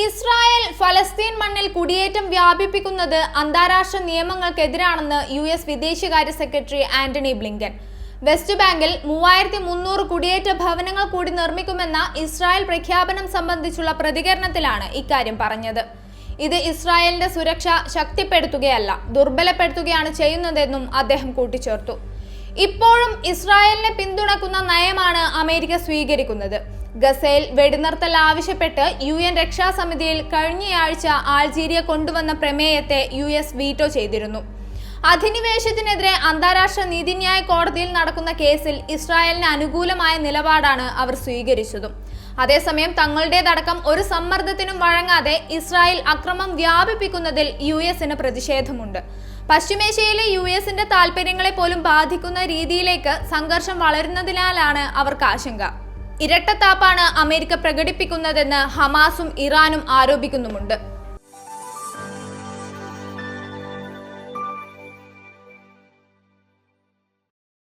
Israel ഫലസ്തീൻ മണ്ണിൽ കുടിയേറ്റം വ്യാപിപ്പിക്കുന്നത് അന്താരാഷ്ട്ര നിയമങ്ങൾക്കെതിരാണെന്ന് യു എസ് വിദേശകാര്യ സെക്രട്ടറി ആന്റണി ബ്ലിങ്കൻ. വെസ്റ്റ് ബാങ്കിൽ മൂവായിരത്തി മുന്നൂറ് കുടിയേറ്റ ഭവനങ്ങൾ കൂടി നിർമ്മിക്കുമെന്ന ഇസ്രായേൽ പ്രഖ്യാപനം സംബന്ധിച്ചുള്ള പ്രതികരണത്തിലാണ് ഇക്കാര്യം പറഞ്ഞത്. ഇത് ഇസ്രായേലിന്റെ സുരക്ഷ ശക്തിപ്പെടുത്തുകയല്ല ദുർബലപ്പെടുത്തുകയാണ് ചെയ്യുന്നതെന്നും അദ്ദേഹം കൂട്ടിച്ചേർത്തു. ഇപ്പോഴും ഇസ്രായേലിനെ പിന്തുണക്കുന്ന നയമാണ് അമേരിക്ക സ്വീകരിക്കുന്നത്. ഗസയിൽ വെടിനിർത്തൽ ആവശ്യപ്പെട്ട് യു എൻ രക്ഷാസമിതിയിൽ കഴിഞ്ഞയാഴ്ച ആൾജീരിയ കൊണ്ടുവന്ന പ്രമേയത്തെ യു എസ് വീറ്റോ ചെയ്തിരുന്നു. അധിനിവേശത്തിനെതിരെ അന്താരാഷ്ട്ര നീതിന്യായ കോടതിയിൽ നടക്കുന്ന കേസിൽ ഇസ്രായേലിന് അനുകൂലമായ നിലപാടാണ് അവർ സ്വീകരിച്ചതും. അതേസമയം തങ്ങളുടേതടക്കം ഒരു സമ്മർദ്ദത്തിനും വഴങ്ങാതെ ഇസ്രായേൽ അക്രമം വ്യാപിപ്പിക്കുന്നതിൽ യു എസിന് പ്രതിഷേധമുണ്ട്. പശ്ചിമേഷ്യയിലെ യു എസിന്റെ താൽപര്യങ്ങളെ പോലും ബാധിക്കുന്ന രീതിയിലേക്ക് സംഘർഷം വളരുന്നതിനാലാണ് അവർക്ക് ആശങ്ക. ഇരട്ടത്താപ്പാണ് അമേരിക്ക പ്രകടിപ്പിക്കുന്നതെന്ന് ഹമാസും ഇറാനും ആരോപിക്കുന്നുമുണ്ട്.